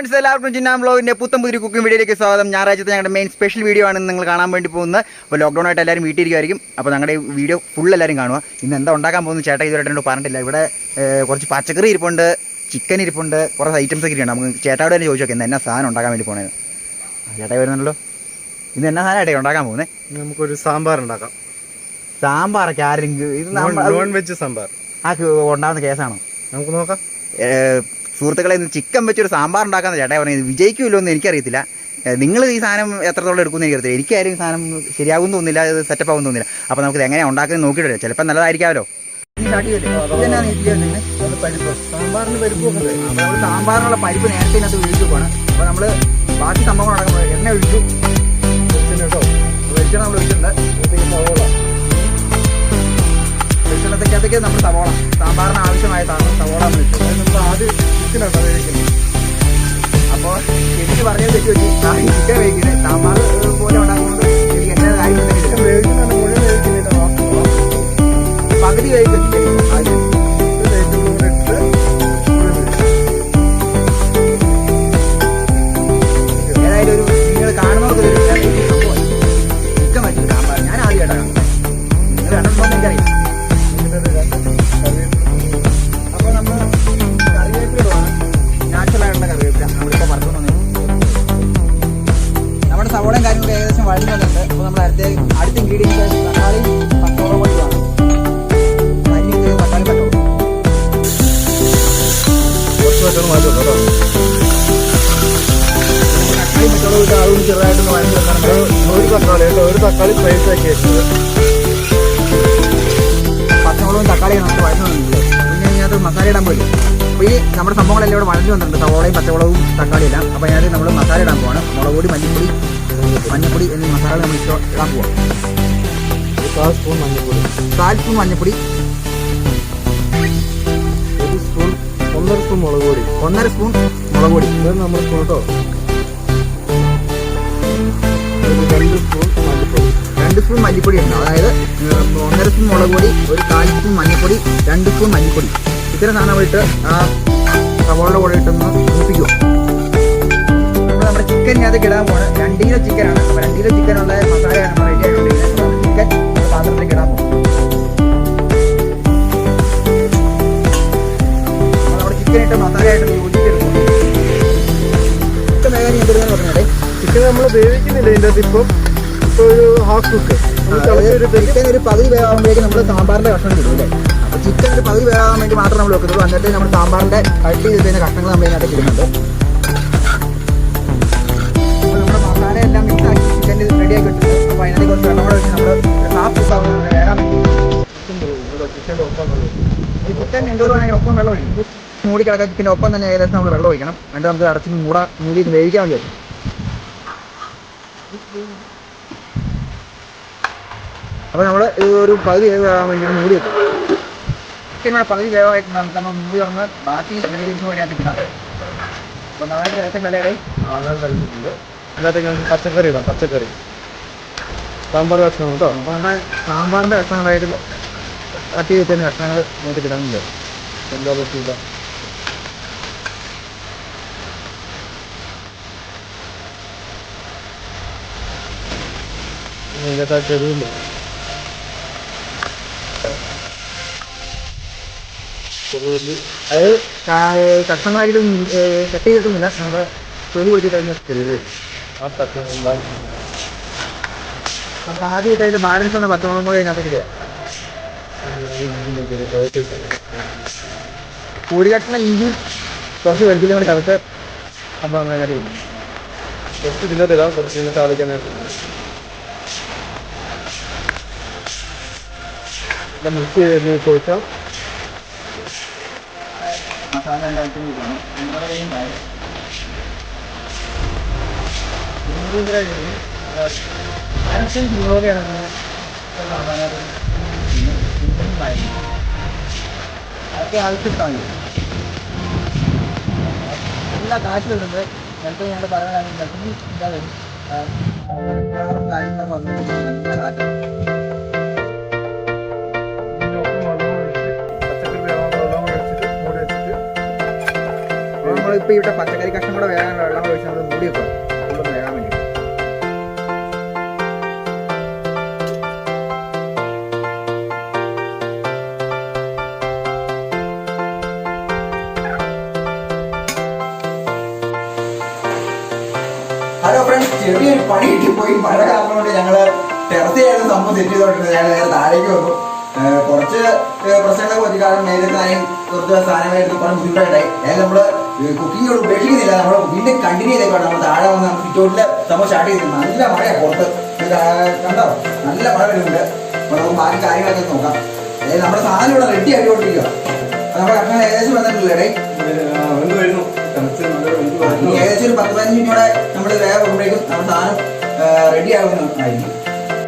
Friends എല്ലാവർക്കും ചിന്നാം ബ്ലോഗിന്റെ പുത്തം പുതിരി cooking വീഡിയോയിലേക്ക് സ്വാഗതം. ഞായറാഴ്ചത്തെ ഞങ്ങളുടെ മെയിൻ സ്പെഷ്യൽ വീഡിയോ ആണ് നിങ്ങൾ കാണാൻ വേണ്ടി പോകുന്നത്. അപ്പോൾ ലോക്ക്ഡൗൺ ആയിട്ട് എല്ലാവരും വീട്ടിലിരിക്കുമായിരിക്കും അപ്പോൾ ഞങ്ങളുടെ ഈ വീഡിയോ ഫുൾ എല്ലാവരും കാണുക. ഇന്ന് എന്താ ഉണ്ടാക്കാൻ പോകുന്നത് ചേട്ടാ ഇതുവരെ പറഞ്ഞിട്ടില്ല. ഇവിടെ കുറച്ച് പച്ചക്കറി ഇരിപ്പുണ്ട് ചിക്കൻ ഇരിപ്പുണ്ട് കുറച്ച് ഐറ്റംസ് ഒക്കെ ഉണ്ട് നമുക്ക് ചേട്ടായോട് തന്നെ ചോദിച്ചു നോക്കാം എന്നാ സാധനം ഉണ്ടാക്കാൻ വേണ്ടി ആ, ചേട്ടാ വരുന്നുണ്ടല്ലോ ഇന്ന് എന്നാ സാധനം ഏട്ടാ ഉണ്ടാക്കാൻ പോകുന്നത് നമുക്കൊരു സാമ്പാർ ഉണ്ടാക്കാം. സാമ്പാറൊക്കെ ആരെങ്കിലും ഇത് നോൺ വെജ് സാമ്പാർ. ആ ഉണ്ടാകുന്ന കേസാണോ നമുക്ക് നോക്കാം. സുഹൃത്തുക്കളെ ഇന്ന് ചിക്കൻ വെച്ചൊരു സാമ്പാർ ഉണ്ടാക്കാന്ന് ചേട്ടാ പറഞ്ഞത്. വിജയിക്കുമല്ലോ എന്ന് എനിക്കറിയത്തില്ല. നിങ്ങൾ ഈ സാധനം എത്രത്തോളം എടുക്കുമെന്ന് എനിക്കറിയത്തില്ല. എനിക്കാരും ഈ സാധനം ശരിയാകുമെന്ന് തോന്നില്ല ഇത് സെറ്റപ്പ് ആകുമെന്ന് തോന്നില്ല അപ്പോൾ നമുക്ക് എങ്ങനെ എങ്ങനെയാണ് ഉണ്ടാക്കുന്നത് നോക്കിയിട്ടില്ല. ചിലപ്പോൾ നല്ലതായിരിക്കാമല്ലോ. സാമ്പാറിന് പരിപ്പൊക്കെ സാമ്പാറിനുള്ള പരിപ്പ് നേരത്തെ ഇതിനകത്ത് ഒഴിച്ചു പോകണം അപ്പോൾ നമ്മൾ ബാക്കി സംഭവങ്ങൾ നടക്കുന്നത് എണ്ണ ഒഴിച്ചു. വെളിച്ചെണ്ണത്തേക്കകത്തേക്ക് നമ്മൾ സവോള. സാമ്പാറിന് ആവശ്യമായ സാധനം സവോള നമ്മൾ വെച്ചു നമ്മൾ ആദ്യം ചിക്കനാണ് വേവിക്കുന്നത്. അപ്പോൾ എനിക്ക് പറഞ്ഞത് തെറ്റി ആ ചിക്കൻ വേവിക്കുന്നത് സാമ്പാർ പോലെ ഉണ്ടാക്കുന്നത് എനിക്ക് എന്നെ കാര്യം ചിക്കൻ വേവിക്കുന്നതാണ് മുഴുവൻ വേവിക്കുന്നില്ല. പകുതി വേവിക്കും സവോളയും കാര്യങ്ങളും ഏകദേശം വഴങ്ങുന്നുണ്ട് അപ്പോൾ നമ്മൾ അടുത്ത അടുത്ത ഇൻഗ്രീഡിയൻസ് തക്കാളി ഇത് തക്കാളി കേട്ടോ. തക്കാളി പച്ചമുളക് ഇട്ട് അതൊന്ന് ചെറുതായിട്ടൊന്ന് വഴഞ്ഞു വെക്കണം. ഒരു തക്കാളി കേട്ടോ. ഒരു തക്കാളി സ്ലൈസ് ആക്കി വെച്ചത്. പച്ചമുളകും തക്കാളിയും നമുക്ക് വഴഞ്ഞു വന്നിട്ടുണ്ട് പിന്നെ ഞാനത് മസാല ഇടാൻ പോലും. അപ്പോൾ ഈ നമ്മുടെ സംഭവങ്ങളെല്ലാം ഇവിടെ വഴഞ്ഞു വന്നിട്ടുണ്ട് സവോളയും പച്ചമുളകും തക്കാളിയെല്ലാം. അപ്പോൾ അതിനകത്ത് നമ്മൾ മസാല ഇടാൻ പോവാണ്. മുളക് പൊടി മല്ലിപ്പൊടി മഞ്ഞപ്പൊടി എന്നീ മസാല നമ്മൾ ഇട്ടോ ഇടാൻ പോവാം മഞ്ഞപ്പൊടി കാൽ സ്പൂൺ മഞ്ഞൾപ്പൊടി കാൽ സ്പൂൺ മഞ്ഞപ്പൊടി. ഒരു സ്പൂൺ ഒന്നര സ്പൂൺ മുളക് പൊടി. ഒന്നര സ്പൂൺ മുളക് പൊടി. ഇത് നമ്മൾ സ്പൂൺ കേട്ടോ രണ്ട് സ്പൂൺ മല്ലിപ്പൊടി. രണ്ട് സ്പൂൺ മല്ലിപ്പൊടി ഉണ്ട് അതായത് ഒന്നര സ്പൂൺ മുളക് പൊടി ഒരു കാൽ സ്പൂൺ മഞ്ഞപ്പൊടി രണ്ട് സ്പൂൺ മല്ലിപ്പൊടി. ഇത്തരം സാധനം ഇട്ട് സവോളയുടെ കൂടെ ഇട്ടൊന്ന് ഒന്നിപ്പിക്കുക നമ്മൾ ചിക്കൻ ഞാൻ ഇടാൻ പോണ്. രണ്ട് കിലോ ചിക്കനാണ് അപ്പോൾ രണ്ട് കിലോ ചിക്കനുള്ള മസാലയാണ് നമ്മൾ റെഡി ആയിട്ടുണ്ട് ചിക്കൻ പാത്രത്തിലേക്ക് ഇടാൻ പോകും നമ്മുടെ ചിക്കൻ ഇട്ട് മസാലയായിട്ട് യോജിച്ചെടുക്കും ചിക്കൻ വേഗം ചെയ്തിരുന്നെന്ന് പറഞ്ഞാൽ ചിക്കൻ നമ്മൾ വേവിക്കുന്നില്ല ഇതിന്റെ അകത്ത് ഇപ്പം? ഇപ്പോൾ ഒരു ഹാഫ് കുക്ക് ചിക്കൻ ഒരു പകുതി വേവാകുമ്പോഴേക്കും നമ്മൾ സാമ്പാറിന്റെ കഷ്ണം കിട്ടും അല്ലേ? അപ്പൊ ചിക്കൻ ഒരു പകുതി വേവാൻ വേണ്ടി മാത്രം നമ്മൾ വെക്കുന്നുള്ളൂ എന്നിട്ട് നമ്മൾ സാമ്പാറിന്റെ കട്ട് ചെയ്തിട്ട് കഷ്ണങ്ങൾ നമ്മൾ ഇതിനകത്ത് ഇടുന്നുണ്ട്. ചിക്കൻ റെഡി ആക്കി ഇട്ടിട്ടുണ്ട് അപ്പോൾ അതിനെ കുറച്ച് വെള്ളം നമ്മൾ ഹാഫ് ഒപ്പം മൂടി കിടക്കാൻ പിന്നെ ഒപ്പം തന്നെ ഏകദേശം നമ്മൾ വെള്ളം ഒഴിക്കണം. എന്നിട്ട് നമുക്ക് അടച്ച് മൂട മൂടി വേവിക്കാൻ വേണ്ടി അപ്പോൾ നമ്മൾ ഒരു പകുതി വേവാൻ മൂടി വെക്കും. പിന്നെ പകുതി വേവായിട്ട് നമ്മൾ മൂടി തുറന്ന് ബാക്കി ഇൻഗ്രീഡിയൻസ് കൂടി അതിനകത്ത് ഇടാം. അപ്പോൾ നന്നായിട്ട് രസം വിലയുടെ ആകാൻ കഴിഞ്ഞിട്ടുണ്ട് അതിനകത്തേക്ക് പച്ചക്കറി ഇടാം പച്ചക്കറി. സാമ്പാർ കഷ്ണം കേട്ടോ. നമ്മൾ സാമ്പാറിന്റെ കഷ്ണങ്ങളായിട്ട് കട്ട് ചെയ്ത് വെച്ചിരുന്ന കഷ്ണങ്ങൾ നോക്കി ഇടാനുണ്ട് എന്താ പറ്റിയില്ല എരിവില്ല ചെറുള്ളി അത് കട്ട് ചെയ്തിട്ടൊന്നുമില്ല. നമ്മുടെ തൊലി കൊടുത്തിട്ട് അതിന് ആ ഉണ്ടാക്കി. നമുക്ക് ആദ്യമായിട്ട് അതിന്റെ ബാലൻസ് ഒന്ന് പത്തോളം കൂടി അതിനകത്ത് ഇടുക. കൂടി കഷ്ണം ഇഞ്ചി കുറച്ച് വെളുത്തുള്ളി കൂടി അങ്ങനെ ഇടും. കുറച്ച് ഇതിനകത്ത് ഇടാം കുറച്ച് ഇതിനകത്ത് ആളിക്കാനായിട്ട് മിക്സ് ചെയ്ത് ചോദിച്ചാൽ മസാല ഉണ്ടാക്കി അതൊക്കെ ആവശ്യത്താണ് എല്ലാ കാശിലുണ്ട് ചിലപ്പോൾ ഞങ്ങൾ പറയുകയാണെങ്കിൽ ചിലപ്പോൾ ഇതാ വരും കാര്യങ്ങൾ വന്നിട്ട് നല്ല കാറ്റ് നമ്മളിപ്പോൾ ഇവിടെ പച്ചക്കറി കഷ്ണം കൂടെ വേറെ വെള്ളം ഒഴിച്ച് മൂടി വെക്കുക ചെറിയൊരു പണി കിട്ടിപ്പോയി മഴ കാരണം കൊണ്ട് ഞങ്ങൾ ടെറസിലായിരുന്നു സംഭവം സെറ്റ് ചെയ്തോണ്ടിരുന്നത് ഞങ്ങൾ നേരെ താഴേക്ക് വന്നു. കുറച്ച് പ്രശ്നങ്ങളൊക്കെ പറ്റി കാരണം നേരത്തെ ഞാൻ കുറച്ച് സാധനങ്ങളായിട്ട് കുറച്ച് ബുദ്ധിമുട്ടുണ്ടായി അതായത് നമ്മൾ കുക്കിങ്ങോട് ഉപേക്ഷിക്കുന്നില്ല. നമ്മൾ വീണ്ടും കണ്ടിന്യൂ ചെയ്തേക്കാണ് നമ്മൾ താഴെ വന്ന് നമ്മൾ സിറ്റൗട്ടിൽ സംഭവം സ്റ്റാർട്ട് ചെയ്തു നല്ല മഴയാണ് പുറത്ത്. കണ്ടോ? നല്ല മഴ വരുന്നുണ്ട്. അപ്പോൾ നമുക്ക് ബാക്കി കാര്യങ്ങളൊക്കെ നോക്കാം. അതായത് നമ്മുടെ സാധനം ഇവിടെ റെഡി ആയിക്കൊണ്ടിരിക്കുക നമ്മുടെ കഷ്ണം ഏകദേശം വന്നിട്ടില്ലേ? എന്ത് ഇനി ഏകദേശം ഒരു പത്ത് പതിനഞ്ച് മിനിറ്റോടെ നമ്മൾ വേഗം വരുമ്പോഴേക്കും നമ്മുടെ സാധനം റെഡി ആകുന്നതായിരിക്കും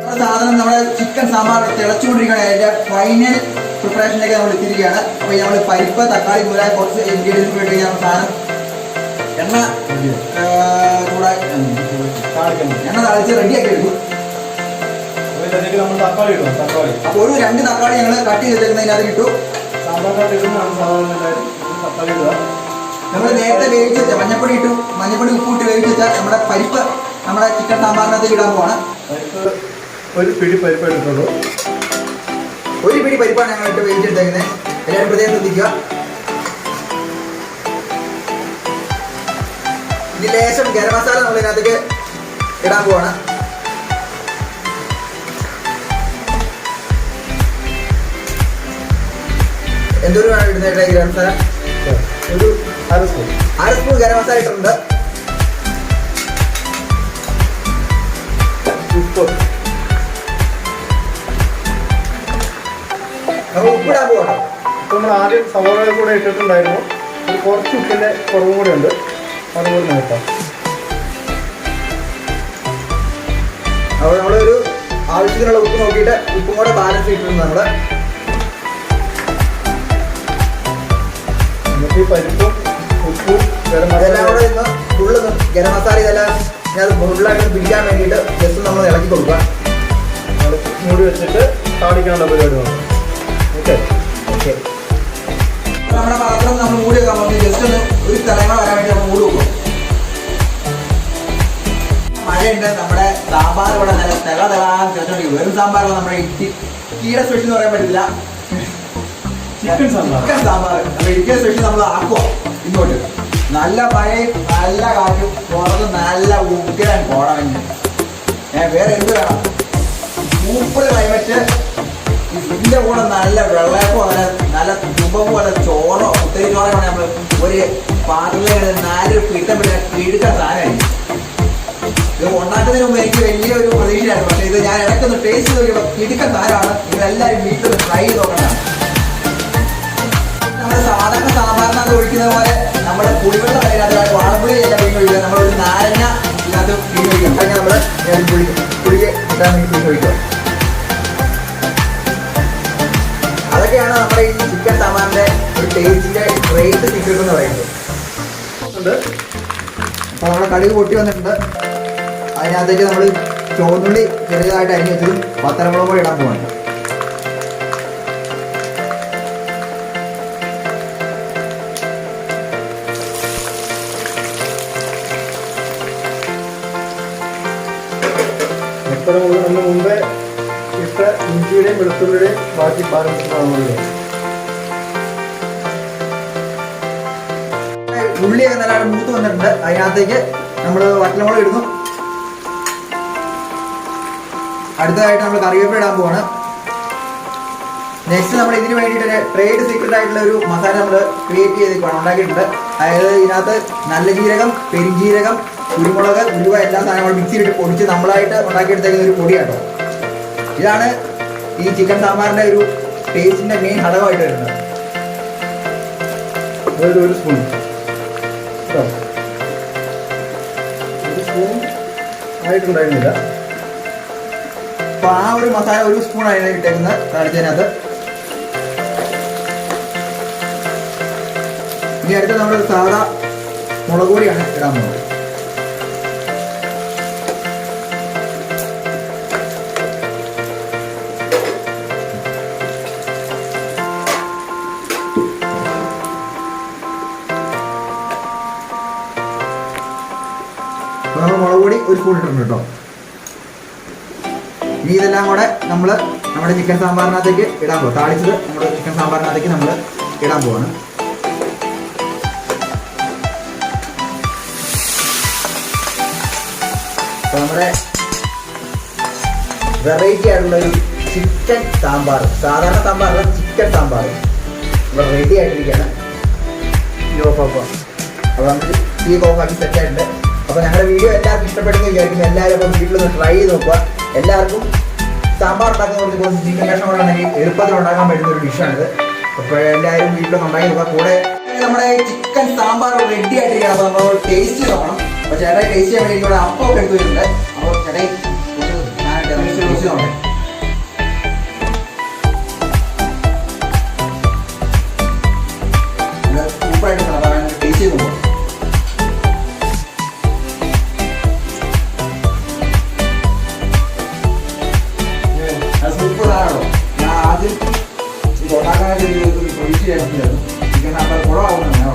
നമ്മുടെ സാധനം നമ്മുടെ ചിക്കൻ സാമ്പാർ തിളച്ചുകൊണ്ടിരിക്കുകയാണ്. അതിന്റെ ഫൈനൽ പ്രിപ്പറേഷനിലേക്ക് നമ്മൾ എത്തിയിരിക്കുകയാണ്. അപ്പോൾ നമ്മൾ പരിപ്പ് തക്കാളി മുതലായ കുറച്ച് ഇൻഗ്രീഡിയൻസ് വേണ്ടി നമ്മൾ സാധനം എണ്ണ കൂടെ എണ്ണ താളിച്ച് റെഡിയാക്കി എടുക്കും. അപ്പോൾ ഒരു രണ്ട് തക്കാളി ഞങ്ങൾ കട്ട്. ചെയ്തിരിക്കുന്നതിനകത്ത് കിട്ടും സാമ്പാർ തക്കാളി ഇടുക. നമ്മൾ നേരത്തെ വേവിച്ച് വെച്ച മഞ്ഞപ്പൊടി ഇട്ടു. മഞ്ഞപ്പൊടി ഉപ്പിട്ട് വേവിച്ച് വെച്ച നമ്മുടെ പരിപ്പ് നമ്മുടെ ചിക്കൻ സാമ്പാറിനകത്ത് ഇടാൻ പോവാണ്. ഒരു പിടി പരിപ്പ് എടുത്തോളൂ. ഒരു പിടി പരിപ്പാണ് ഞങ്ങൾ ഇട്ട് വേവിച്ചെടുത്തേക്കുന്നത്. എല്ലാവരും പ്രത്യേകം ശ്രദ്ധിക്കുക. ഇനി ലേശം ഗരം മസാല നമ്മൾ ഇതിനകത്തേക്ക് ഇടാൻ പോവാണ്. എന്തൊരു ഇടുന്നേട്ടാ ഈ ഗരം മസാല? ഒരു അര സ്പൂൺ അര സ്പൂൺ ഗരം മസാല ഇട്ടിട്ടുണ്ട്. ഉപ്പ്. നമ്മൾ ഉപ്പിടാൻ പോകണം ഇപ്പം നമ്മൾ ആദ്യം സവാള കൂടെ ഇട്ടിട്ടുണ്ടായിരുന്നു. കുറച്ച് ഉപ്പിന്റെ കുറവും കൂടെ ഉണ്ട്. അതുപോലെ നോക്കാം. അപ്പോൾ നമ്മളൊരു ആവശ്യത്തിനുള്ള ഉപ്പ് നോക്കിയിട്ട് ഉപ്പും കൂടെ ബാലൻസ് ചെയ്തിട്ടുണ്ട് നമ്മൾ എന്നിട്ട് ഈ പരിപ്പും ഉപ്പും ഗരം മസാല കൂടെ ഇന്ന് ഫുള്ള് ഗരം മസാല ഇതെല്ലാം ഞാൻ ഫുള്ളായിട്ട് പിടിക്കാൻ വേണ്ടിയിട്ട് ജസ്റ്റ് നമ്മൾ ഇളക്കി കൊടുക്കുക. മൂടി വെച്ചിട്ട് താളിക്കാനുള്ള പരിപാടി ഓക്കെ ഓക്കെ നമ്മുടെ പാത്രം നമ്മൾ മൂടി വെക്കാൻ പോകുന്നത് ജസ്റ്റ് ഒന്ന് ഒരു തലങ്ങൾ വരാൻ വേണ്ടി നമ്മൾ മൂടി വെക്കും. മഴയുണ്ട്. നമ്മുടെ സാമ്പാർ ഇവിടെ നല്ല തിള തിളാൻ ചേർത്തോണ്ടിരിക്കും വെറും സാമ്പാറല്ല നമ്മുടെ ഇട്ടി കീട സ്പെഷ്യൽ എന്ന് പറയാൻ പറ്റില്ല. ചിക്കൻ സാമ്പാർ. ഇടുക്കിയുടെ സ്പെഷ്യൽ നമ്മൾ ആക്കുക ഇങ്ങോട്ട്. നല്ല മഴയും നല്ല കാറ്റും പുറത്ത് നല്ല ഉഗ്രൻ കോടമഞ്ഞ്. ഏ വേറെ എന്ത് വേണം? സൂപ്പർ ക്ലൈമറ്റ് ഇതിന്റെ കൂടെ നല്ല വെള്ളയപ്പോ അങ്ങനെ നല്ല തുമ്പ പോലെ ചോറോ ഒത്തിരി ചോറോ നമ്മൾ ഒരു പാത്രത്തിൽ നാല് പിട്ടം പിടിച്ച കിടുക്കാൻ സാധനമായിരിക്കും. ഇത് ഉണ്ടാക്കുന്നതിന് മുമ്പ് എനിക്ക് വലിയൊരു പ്രതീക്ഷയായിരുന്നു. പക്ഷേ ഇത് ഞാൻ ഇടയ്ക്കൊന്ന് ടേസ്റ്റ് ചെയ്ത് നോക്കിയപ്പോൾ കിടുക്കൻ സാധനമാണ്. നിങ്ങളെല്ലാവരും വീട്ടിൽ ട്രൈ ചെയ്ത് നോക്കണം നമ്മൾ സാധാരണ അത് ഒഴിക്കുന്ന പോലെ നമ്മുടെ പുളിവെള്ളം അതിനകത്ത് വാഴപ്പുളി ഒഴിക്കുക. നമ്മളൊരു നാരങ്ങ നമ്മൾ പുളി പുളിയെ ഒഴിക്കുക. അതൊക്കെയാണ് നമ്മുടെ ഈ ചിക്കൻ സാമ്പാറിന്റെ ഒരു ടേസ്റ്റിന്റെ റേറ്റ് സീക്രട്ട് എന്ന് പറയുന്നത്. അപ്പോൾ നമ്മുടെ കടുക് പൊട്ടി വന്നിട്ടുണ്ട്. അതിനകത്തേക്ക് നമ്മൾ ചുവന്നുള്ളി ചെറുതായിട്ട് അരിഞ്ഞ് വെച്ചതും പത്തരമുളകും കൂടി ഇടാൻ പോവാണ്. എത്ര ഒന്ന് നമ്മൾ മുമ്പേ ഇട്ട ഇഞ്ചിയുടെയും വെളുത്തുള്ളിയുടെയും ബാക്കി ബാലൻസ് ആണുള്ളത് ഉള്ളിയൊക്കെ നല്ലതായിട്ട് മൂത്ത് വന്നിട്ടുണ്ട്. അതിനകത്തേക്ക് നമ്മൾ വട്ടലമുളക് ഇടുന്നു. അടുത്തതായിട്ട് നമ്മൾ കറിവേപ്പില ഇടാൻ പോവാണ്. നെക്സ്റ്റ് നമ്മൾ ഇതിന് വേണ്ടിയിട്ട് ട്രേഡ് സീക്രട്ട് ആയിട്ടുള്ള ഒരു മസാല നമ്മൾ ക്രിയേറ്റ് ചെയ്തിട്ടാണ് ഉണ്ടാക്കിയിട്ടുണ്ട്. അതായത് ഇതിനകത്ത് നല്ല ജീരകം പെരിഞ്ജീരകം കുരുമുളക് ഉരുവ എല്ലാ സാധനങ്ങളും മിക്സിയിലിട്ട് പൊടിച്ച് നമ്മളായിട്ട് ഉണ്ടാക്കിയെടുത്തേക്കുന്ന ഒരു പൊടിയാണ് ഇതാണ് ഈ ചിക്കൻ സാമ്പാറിന്റെ ഒരു ടേസ്റ്റിന്റെ മെയിൻ ഘടകമായിട്ട് വരുന്നത്. ഒരു സ്പൂൺ ഒരു സ്പൂൺ ആയിട്ടുണ്ടായിരുന്നില്ല. അപ്പൊ ആ ഒരു മസാല ഒരു സ്പൂൺ ആയിട്ട് ഇട്ടേക്കുന്നത്. കാണിച്ചതിനകത്ത് ഇനി അടുത്ത നമ്മൾ സാധാ മുളക് പൊടിയാണ് ഇടാൻ പോകുന്നത് നമ്മൾ ഒരു സ്പൂൺ ഇട്ടിട്ടുണ്ട് കേട്ടോ. ഇനി ഇതെല്ലാം കൂടെ നമ്മൾ നമ്മുടെ ചിക്കൻ സാമ്പാറിനകത്തേക്ക് ഇടാൻ പോകും താളിച്ചത് നമ്മുടെ ചിക്കൻ സാമ്പാറിനകത്തേക്ക് നമ്മൾ ഇടാൻ പോവാണ്. അപ്പോൾ നമ്മുടെ വെറൈറ്റി ആയിട്ടുള്ള ഒരു ചിക്കൻ സാമ്പാർ സാധാരണ സാമ്പാറല്ല ചിക്കൻ സാമ്പാർ. ഇവിടെ റെഡി ആയിട്ടിരിക്കുകയാണ്. അപ്പോൾ നമുക്ക് ഈ ഓഫാക്കി സെറ്റ് ആയിട്ടുണ്ട്. അപ്പോൾ ഞങ്ങളുടെ വീഡിയോ എല്ലാവർക്കും ഇഷ്ടപ്പെടുന്ന വിചാരിക്കുന്നു. എല്ലാവരും അപ്പം വീട്ടിലൊന്ന് ട്രൈ ചെയ്ത് നോക്കുക. എല്ലാവർക്കും സാമ്പാർ ഉണ്ടാക്കുന്ന കുറച്ച് ചിക്കൻ കഷ്ണം ഉണ്ടെങ്കിൽ എളുപ്പത്തിൽ ഉണ്ടാക്കാൻ പറ്റുന്ന ഒരു ഡിഷാണിത് അപ്പോൾ എല്ലാവരും വീട്ടിലൊന്ന് ഉണ്ടാക്കി നോക്കുക. കൂടെ നമ്മുടെ ചിക്കൻ സാമ്പാർ റെഡി ആയിട്ടിരിക്കുകയാണ്. അപ്പോൾ നമ്മൾ ടേസ്റ്റ് നോക്കണം. അപ്പോൾ ചേട്ടാ ടേസ്റ്റ് ചെയ്യാൻ വേണ്ടി ഇവിടെ അപ്പം ഒക്കെ എടുത്തു വരുന്നുണ്ട് അപ്പോൾ ചേട്ടായി അപ്പൊ നോക്കട്ടെ സൂപ്പറായിട്ട് ടേസ്റ്റ് ചെയ്ത് നോക്കാം അത് സൂപ്പറാണല്ലോ ഞാൻ ആദ്യം ഇത് ഉണ്ടാക്കാനായിട്ട് ഒരു പ്രതീക്ഷ ചെയ്തിട്ടുണ്ടായിരുന്നു ചിക്കൻ അപ്പോൾ ഞാൻ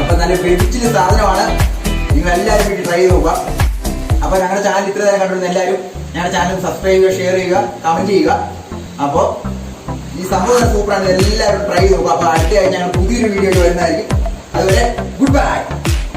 അപ്പം നല്ല വെടിച്ചിന് സാധനമാണ്. നിങ്ങൾ എല്ലാവരും വീട്ടിൽ ട്രൈ ചെയ്ത് നോക്കുക. അപ്പോൾ ഞങ്ങളുടെ ചാനൽ ഇത്ര നേരം കണ്ടിരുന്ന എല്ലാവരും ഞങ്ങളുടെ ചാനൽ സബ്സ്ക്രൈബ് ചെയ്യുക ഷെയർ ചെയ്യുക കമന്റ് ചെയ്യുക. അപ്പോൾ ഈ സംഭവം സൂപ്പറാണ് എല്ലാവരും ട്രൈ ചെയ്ത് നോക്കുക. അപ്പോൾ അടുത്ത ആഴ്ച ഞങ്ങൾ പുതിയൊരു വീഡിയോ വരുന്നതായിരിക്കും. അതുപോലെ ഗുഡ് ബൈ